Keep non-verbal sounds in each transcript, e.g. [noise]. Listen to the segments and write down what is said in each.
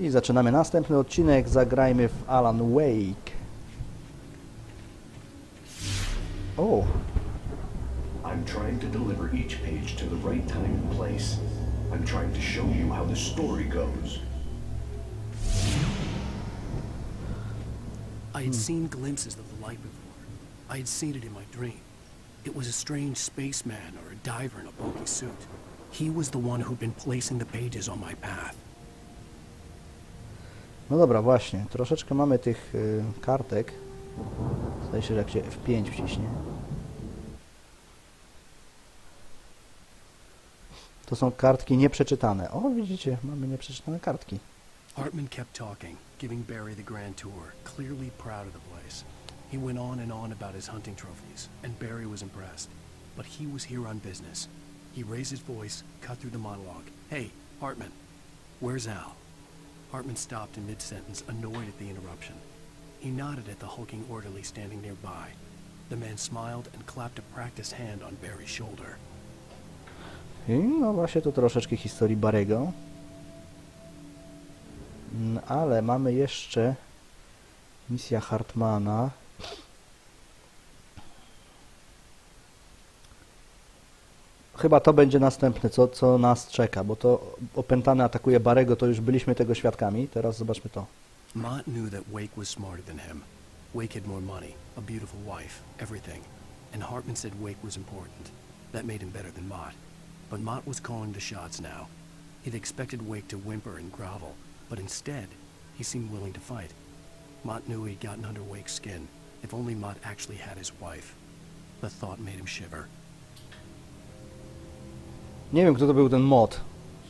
I zaczynamy następny odcinek. Zagrajmy w Alan Wake. O, I'm trying to deliver each page to the right time and place. I'm trying to show you how the story goes. I had seen glimpses of the light before. I had seen it in my dream. It was a strange spaceman or a diver in a bulky suit. He was the one who'd been placing the pages on my path. No dobra, właśnie. Troszeczkę mamy tych y, kartek. Zdaje się, że jak się F5 wciśnie. To są kartki nieprzeczytane. O, widzicie, mamy nieprzeczytane kartki. Hartman kept talking, giving Barry the grand tour, clearly proud of the place. He went on and on about his hunting trophies, and Barry was impressed. But he was here on business. He raised his voice, cut through the monologue. Hey, Hartman, where's Al? Hartman stopped in mid-sentence, annoyed at the interruption. He nodded at the hulking orderly standing nearby. The man smiled and clapped a practiced hand on Barry's shoulder. I no właśnie tu troszeczkę historii Barego. Mm, Ale mamy jeszcze misja Hartmana. Chyba to będzie następne, co, co nas czeka, bo to opętany atakuje Barego, to już byliśmy tego świadkami. Teraz zobaczmy to. Mott knew that Wake was smarter than him. Wake had more money, a beautiful wife, everything. And Hartman said Wake was important. That made him better than Mott. But Mott was calling the shots now. He'd expected Wake to whimper and grovel, but instead, he seemed willing to fight. Mott knew he'd gotten under Wake's skin. If only Mott actually had his wife. The thought made him shiver. Nie wiem, kto to był ten mod.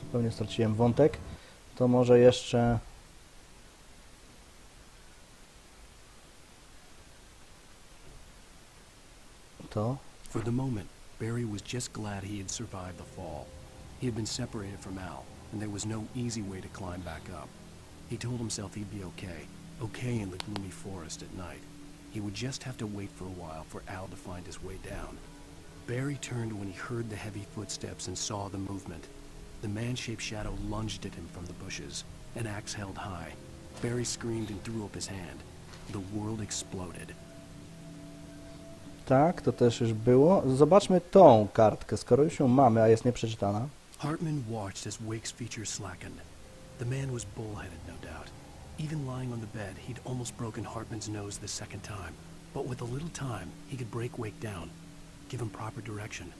Zupełnie straciłem wątek. To może jeszcze... To. For the moment, Barry was just glad he had survived the fall. He had been separated from Al, and there was no easy way to climb back up. He told himself he'd be okay, okay in the gloomy forest at night. He would just have to wait for a while for Al to find his way down. Barry turned when he heard the heavy footsteps and saw the movement. The man-shaped shadow lunged at him from the bushes, an axe held high. Barry screamed and threw up his hand. The world exploded. Tak, to też już było. Zobaczmy tą kartkę, skoro już ją mamy, a jest nieprzeczytana. Hartman watched as Wake's features slackened. The man was bullheaded, no doubt. Even lying on the bed, he'd almost broken Hartman's nose the second time. But with a little time, he could break Wake down, give him proper direction.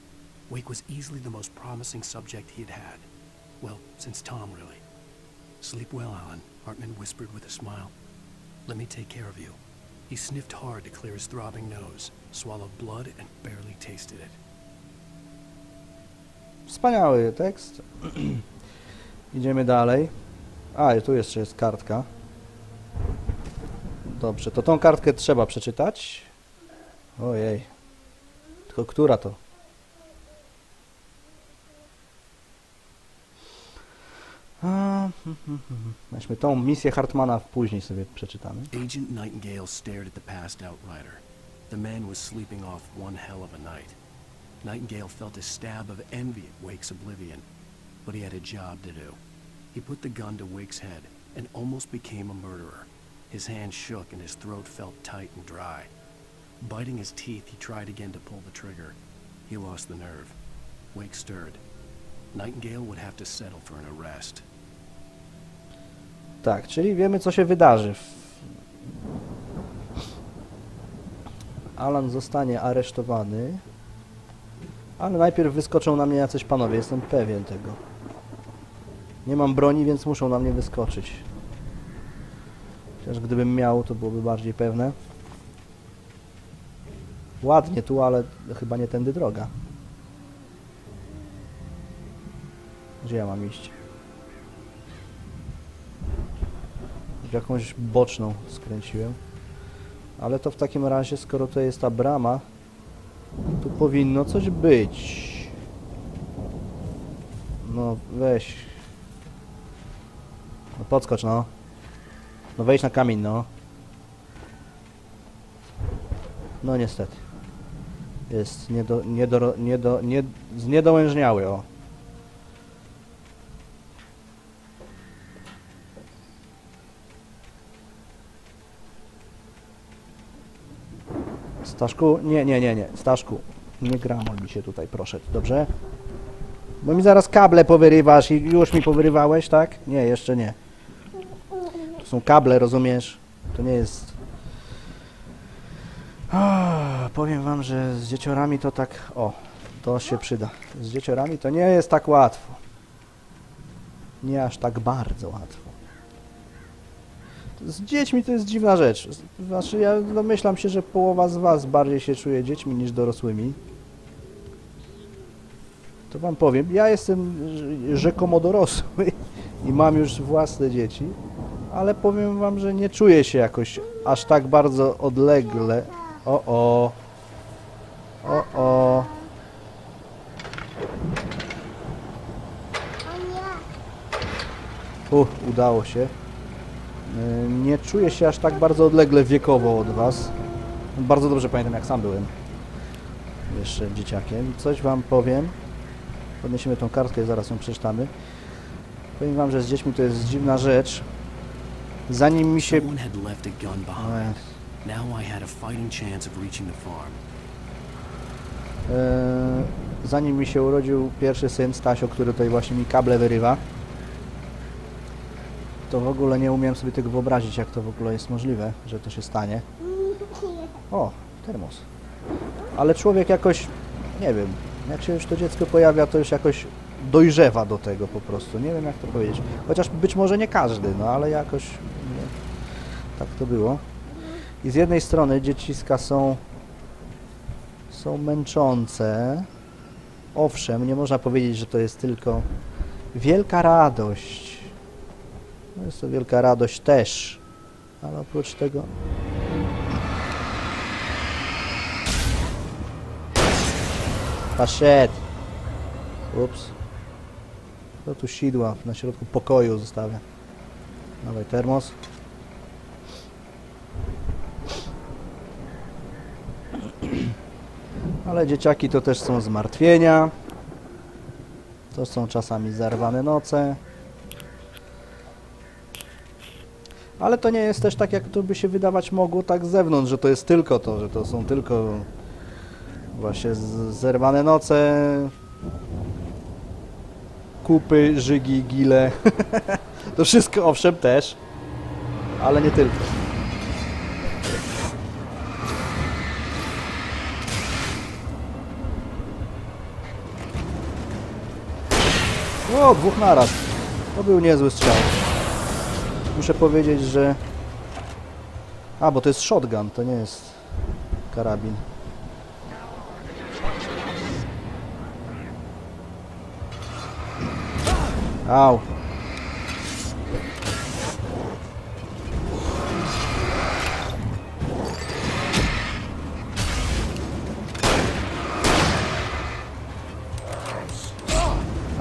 Wake was easily the most promising subject he had had. Well, since Tom, really. Sleep well, Alan, Hartman whispered with a smile. Let me take care of you. He sniffed hard to clear his throbbing nose, swallowed blood, and barely tasted it. Wspaniały tekst. [clears throat] Idziemy dalej. A, tu jeszcze jest kartka. Dobrze, to tą kartkę trzeba przeczytać. Ojej. Która to? Hmm, hmm, hmm, Weźmy tą misję Hartmana później sobie przeczytamy. Agent Nightingale stared at the passed out rider. The man was sleeping off one hell of a night. Nightingale felt a stab of envy at Wake's oblivion, but he had a job to do. He put the gun to Wake's head and almost became a murderer. His hand shook and his throat felt tight and dry. Biting his teeth, he tried again to pull the trigger. He lost the nerve. Wake stirred. Nightingale would have to settle for an arrest. Tak, czyli wiemy co się wydarzy. Alan zostanie aresztowany. Ale najpierw wyskoczą na mnie jacyś panowie, jestem pewien tego. Nie mam broni, więc muszą na mnie wyskoczyć. Chociaż gdybym miał, to byłoby bardziej pewne. Ładnie tu, ale chyba nie tędy droga. Gdzie ja mam iść? W jakąś boczną skręciłem. Ale to w takim razie, skoro to jest ta brama, tu powinno coś być. No weź. No podskocz no. No wejdź na kamień no. No niestety. Jest niedo, niedo, niedo, nie, zniedołężniały, o. Staszku? Nie, nie, nie, nie. Staszku, nie gramol mi się tutaj, proszę, dobrze? Bo mi zaraz kable powyrywasz i już mi powyrywałeś, tak? Nie, jeszcze nie. To są kable, rozumiesz? To nie jest powiem wam, że z dzieciorami to tak... O, to się przyda. Z dzieciorami to nie jest tak łatwo. Nie aż tak bardzo łatwo. Z dziećmi to jest dziwna rzecz. Znaczy, ja domyślam się, że połowa z was bardziej się czuje dziećmi niż dorosłymi. To wam powiem, ja jestem rz- rzekomo dorosły i mam już własne dzieci, ale powiem wam, że nie czuję się jakoś aż tak bardzo odlegle. O o. O o. U, udało się. Y, Nie czuję się aż tak bardzo odlegle wiekowo od was. Bardzo dobrze pamiętam jak sam byłem. Jeszcze dzieciakiem. Coś wam powiem. Podniesiemy tą kartkę i zaraz ją przeczytamy. Powiem wam, że z dziećmi to jest dziwna rzecz. Zanim mi się... Now I had a fighting chance of reaching the farm. E, zanim mi się urodził pierwszy syn, Stasio, który tutaj właśnie mi kable wyrywa, to w ogóle nie umiem sobie tego wyobrazić, jak to w ogóle jest możliwe, że to się stanie. O, termos. Ale człowiek jakoś, nie wiem, jak się już to dziecko pojawia, to już jakoś dojrzewa do tego po prostu. Nie wiem jak to powiedzieć. Chociaż być może nie każdy, no ale jakoś nie, tak to było. I z jednej strony dzieciska są są męczące. Owszem, nie można powiedzieć, że to jest tylko wielka radość. No jest to wielka radość też. Ale oprócz tego Paszet. Ups. To tu sidła na środku pokoju zostawia. Dawaj termos. Ale dzieciaki to też są zmartwienia. To są czasami zerwane noce. Ale to nie jest też tak, jak to by się wydawać mogło tak z zewnątrz, że to jest tylko to, że to są tylko właśnie zerwane noce, kupy, żygi, gile. [laughs] to wszystko owszem też, ale nie tylko. O, dwóch naraz. To był niezły strzał. Muszę powiedzieć, że... A, bo to jest shotgun, to nie jest karabin. Au.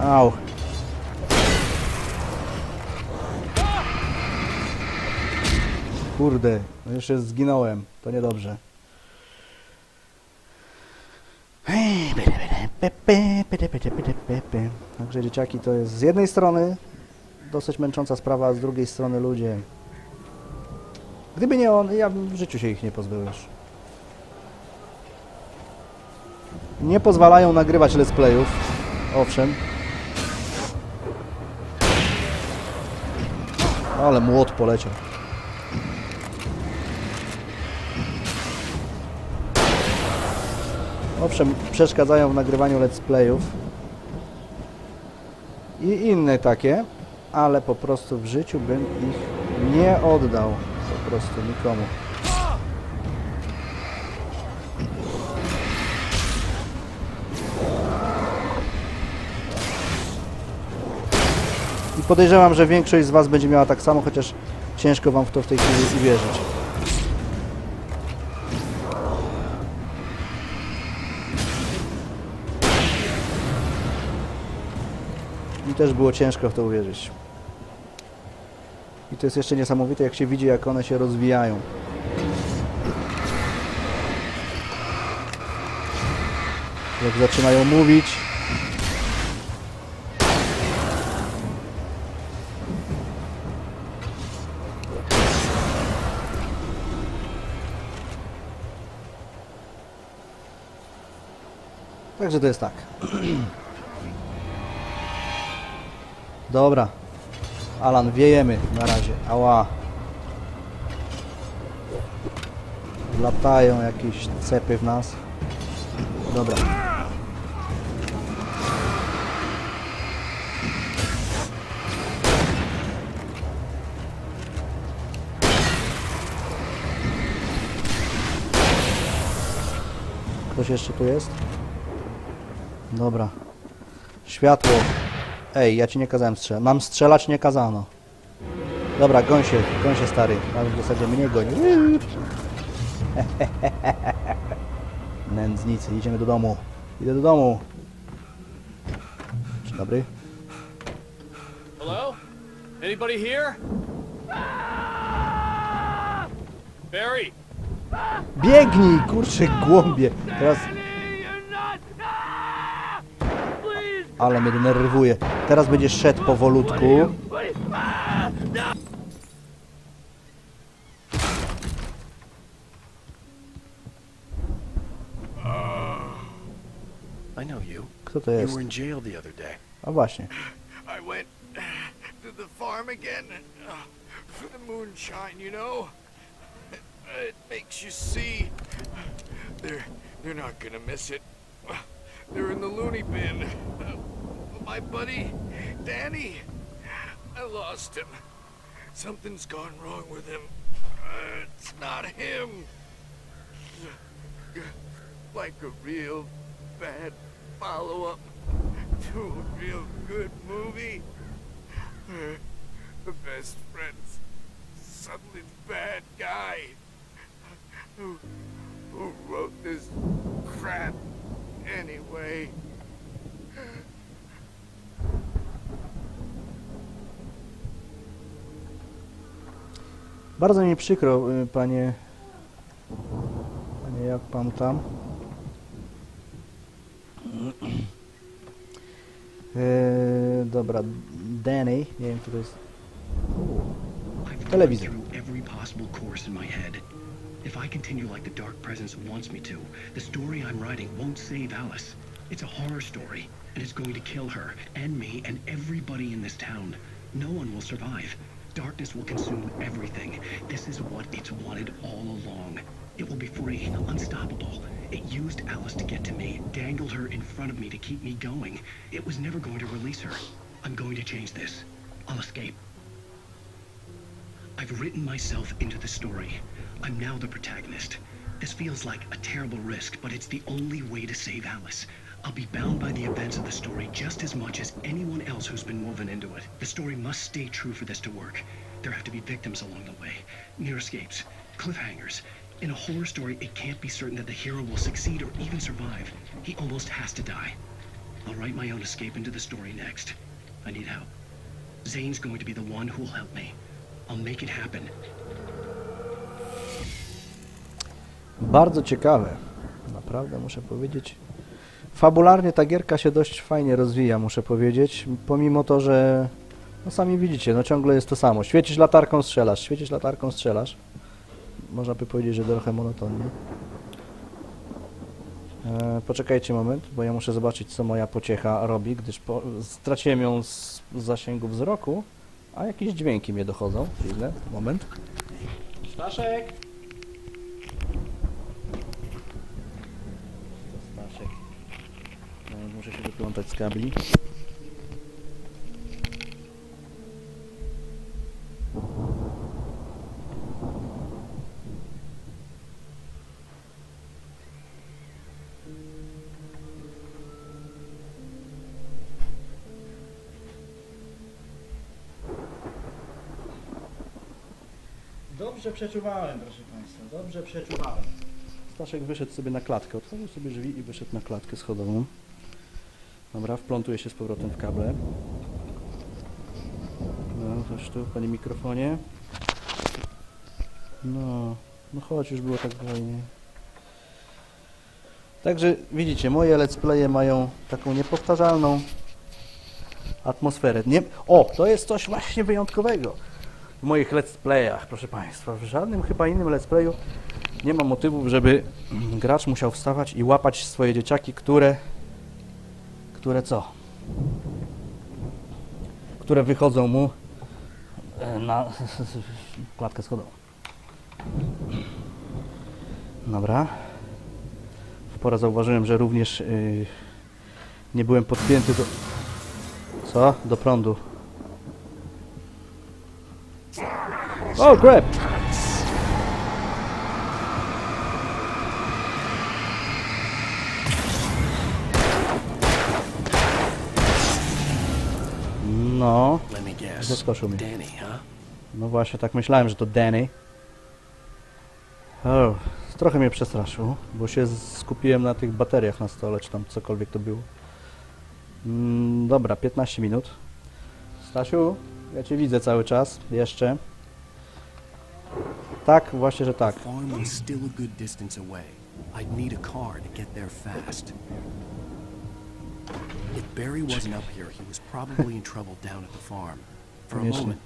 Au. Kurde, no jeszcze zginąłem. To niedobrze. Także dzieciaki to jest z jednej strony dosyć męcząca sprawa, a z drugiej strony ludzie. Gdyby nie on, ja w życiu się ich nie pozbył już. Nie pozwalają nagrywać let's playów. Owszem. Ale młot poleciał. Owszem, przeszkadzają w nagrywaniu let's playów i inne takie, ale po prostu w życiu bym ich nie oddał po prostu nikomu. I podejrzewam, że większość z Was będzie miała tak samo, chociaż ciężko Wam w to w tej chwili uwierzyć. Też było ciężko w to uwierzyć. I to jest jeszcze niesamowite, jak się widzi, jak one się rozwijają. Jak zaczynają mówić. Także to jest tak. [clears throat] Dobra. Alan, wiejemy na razie. Ała. Latają jakieś cepy w nas. Dobra. Ktoś jeszcze tu jest? Dobra. Światło. Ej, ja ci nie kazałem strzelać. Mam strzelać, nie kazano. Dobra, goń się, goń się stary. Nawet w zasadzie mnie goni. [laughs] Nędznicy, idziemy do domu. Idę do domu. Dzień dobry. Hello? Anybody here? Barry! Biegnij, kurczę, głąbie. Teraz... Ale mnie denerwuje. Teraz będziesz szedł powolutku. Kto to jest? A właśnie. I went to the farm again uh, for the moonshine, you know. It makes you see. They're they're not gonna miss it. They're in the loony bin. My buddy, Danny, I lost him. Something's gone wrong with him. Uh, It's not him. Like a real bad follow-up to a real good movie. The best friend's suddenly bad guy. Who, who wrote this crap anyway? Bardzo mi przykro, y, panie... Panie, jak pan tam? Eee, dobra, Danny, nie wiem, kto to jest. Through every possible course in my head. If I continue like the Dark Presence wants me to, the story I'm writing won't save Alice. It's a horror story, and it's going to kill her, and me, and everybody in this town. No one will survive. Darkness will consume everything. This is what it's wanted all along. It will be free, unstoppable. It used Alice to get to me, dangled her in front of me to keep me going. It was never going to release her. I'm going to change this. I'll escape. I've written myself into the story. I'm now the protagonist. This feels like a terrible risk, but it's the only way to save Alice. I'll be bound by the events of the story just as much as anyone else who's been woven into it. The story must stay true for this to work. There have to be victims along the way, near escapes, cliffhangers. In a horror story, it can't be certain that the hero will succeed or even survive. He almost has to die. I'll write my own escape into the story next. I need help. Zane's going to be the one who will help me. I'll make it happen. Bardzo ciekawe. Naprawdę muszę powiedzieć. Fabularnie ta gierka się dość fajnie rozwija, muszę powiedzieć. Pomimo to, że no sami widzicie, no ciągle jest to samo. Świecisz latarką, strzelasz, świecisz latarką, strzelasz. Można by powiedzieć, że trochę monotonnie. E, poczekajcie moment, bo ja muszę zobaczyć, co moja pociecha robi, gdyż po, straciłem ją z, zasięgu wzroku, a jakieś dźwięki mnie dochodzą. Chwilę, moment. Staszek! To Staszek. No, muszę się wyplątać z kabli. Dobrze przeczuwałem, proszę Państwa, dobrze przeczuwałem. Staszek wyszedł sobie na klatkę, otworzył sobie drzwi i wyszedł na klatkę schodową. Dobra, wplątuje się z powrotem w kable. No, chodź tu, panie mikrofonie. No, no chodź, już było tak fajnie. Także widzicie, moje let's playe mają taką niepowtarzalną atmosferę. Nie... O, to jest coś właśnie wyjątkowego w moich let's playach, proszę Państwa. W żadnym chyba innym let's playu nie ma motywów, żeby [clears throat] gracz musiał wstawać i łapać swoje dzieciaki, które które co? Które wychodzą mu e, na [laughs] klatkę schodową. Dobra. W porę zauważyłem, że również yy, nie byłem podpięty do... Co? Do prądu. O, crap! No, Let me guess. Zaskoczył mnie. Danny, huh? no właśnie, tak myślałem, że to Danny. O, trochę mnie przestraszył, bo się skupiłem na tych bateriach na stole, czy tam cokolwiek to było. Mm, dobra, 15 minut. Stasiu, ja Cię widzę cały czas, jeszcze. Tak, właśnie, że tak. I'd need a car to get there fast. If Barry wasn't up here, he was probably in trouble down at the farm. For a Koniecznie. moment,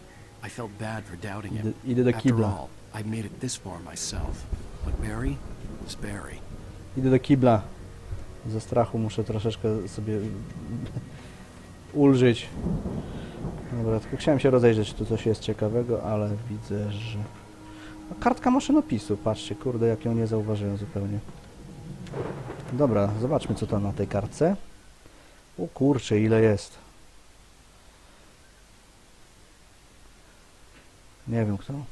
I felt bad for doubting him. Idę, idę do After kibla. all, I made it this far myself. But Barry was Barry. Idę do kibla. Ze strachu muszę troszeczkę sobie ulżyć. Dobra, tylko chciałem się rozejrzeć, czy tu coś jest ciekawego, ale widzę, że... No, kartka maszynopisu, patrzcie, kurde, jak ją nie zauważyłem zupełnie. Dobra, zobaczmy, co tam na tej kartce. O kurczę, ile jest. Nie wiem, kto.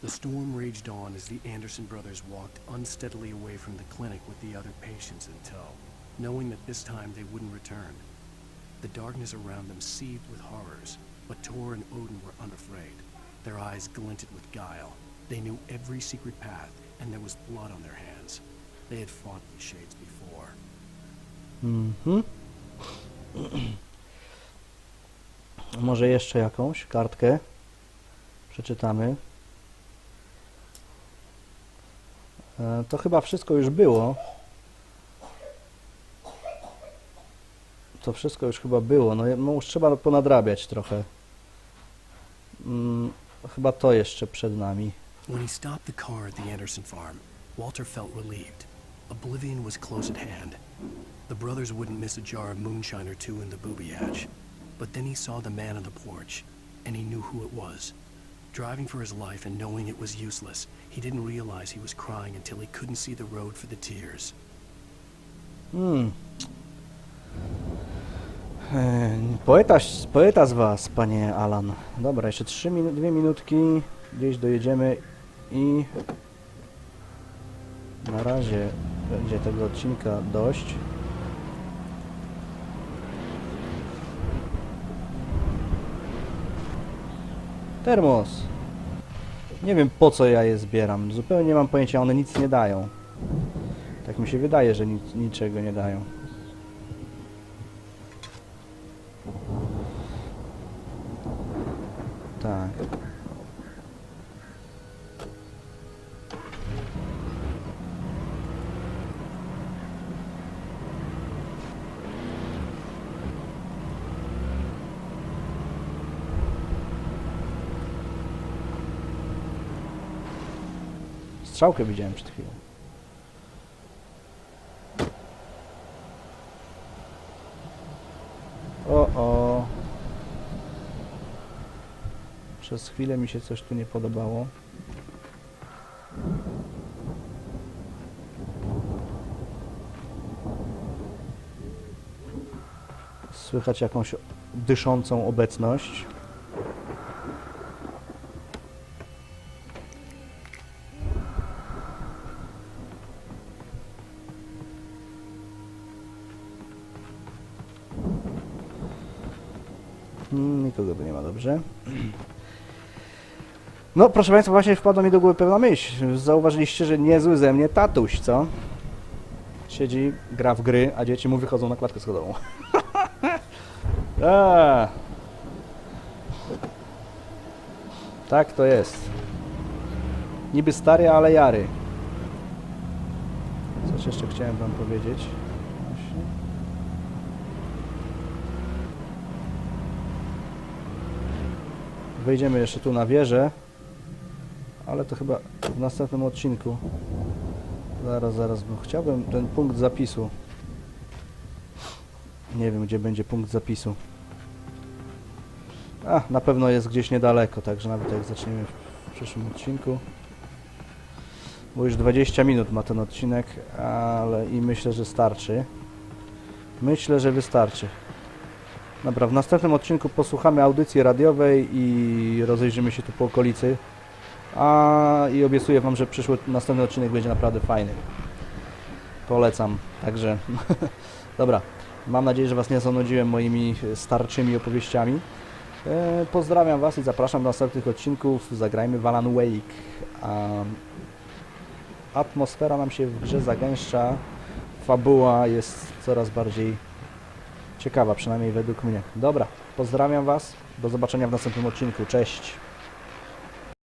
The storm raged on as the Anderson brothers walked unsteadily away from the clinic with the other patients in tow, knowing that this time they wouldn't return. The darkness around them seethed with horrors, but Tor and Odin were unafraid. Their eyes glinted with guile. They knew every secret path, and there was blood on their hands. They had fought the Shades before. Mhm. [clears throat] Może jeszcze jakąś kartkę przeczytamy. E, To chyba wszystko już było. To wszystko już chyba było. No, no już trzeba ponadrabiać trochę. Mm, chyba to jeszcze przed nami. When he stopped the car at the Anderson farm, Walter felt relieved. Oblivion was close at hand. The brothers wouldn't miss a jar of moonshine or two in the booby hatch. But then he saw the man on the porch, and he knew who it was. Driving for his life and knowing it was useless, he didn't realize he was crying until he couldn't see the road for the tears. Hmm. E, Poeta, poeta z was, panie Alan. Dobra, jeszcze trzy minu dwie minutki, gdzieś dojedziemy i na razie będzie tego odcinka dość. Termos. Nie wiem po co ja je zbieram. Zupełnie nie mam pojęcia, one nic nie dają. Tak mi się wydaje, że nic, niczego nie dają. Tak. Strzałkę widziałem przed chwilą. O, o. Przez chwilę mi się coś tu nie podobało. Słychać jakąś dyszącą obecność. Dobrze. No, proszę Państwa, właśnie wpadła mi do głowy pewna myśl. Zauważyliście, że niezły ze mnie tatuś, co? Siedzi, gra w gry, a dzieci mu wychodzą na klatkę schodową. [laughs] Tak to jest. Niby stary, ale jary. Coś jeszcze chciałem Wam powiedzieć. Właśnie. Wejdziemy jeszcze tu na wieżę, ale to chyba w następnym odcinku. Zaraz, zaraz, bo chciałbym ten punkt zapisu. Nie wiem, gdzie będzie punkt zapisu. A, na pewno jest gdzieś niedaleko, także nawet jak zaczniemy w przyszłym odcinku. Bo już 20 minut ma ten odcinek, ale i myślę, że starczy. Myślę, że wystarczy. Dobra, w następnym odcinku posłuchamy audycji radiowej i rozejrzymy się tu po okolicy. A i obiecuję Wam, że przyszły następny odcinek będzie naprawdę fajny. Polecam. Także [laughs] dobra. Mam nadzieję, że Was nie zanudziłem moimi starczymi opowieściami. E, pozdrawiam Was i zapraszam do następnych odcinków. Zagrajmy w Alan Wake. A, atmosfera nam się w grze zagęszcza. Fabuła jest coraz bardziej ciekawa, przynajmniej według mnie. Dobra, pozdrawiam Was. Do zobaczenia w następnym odcinku. Cześć.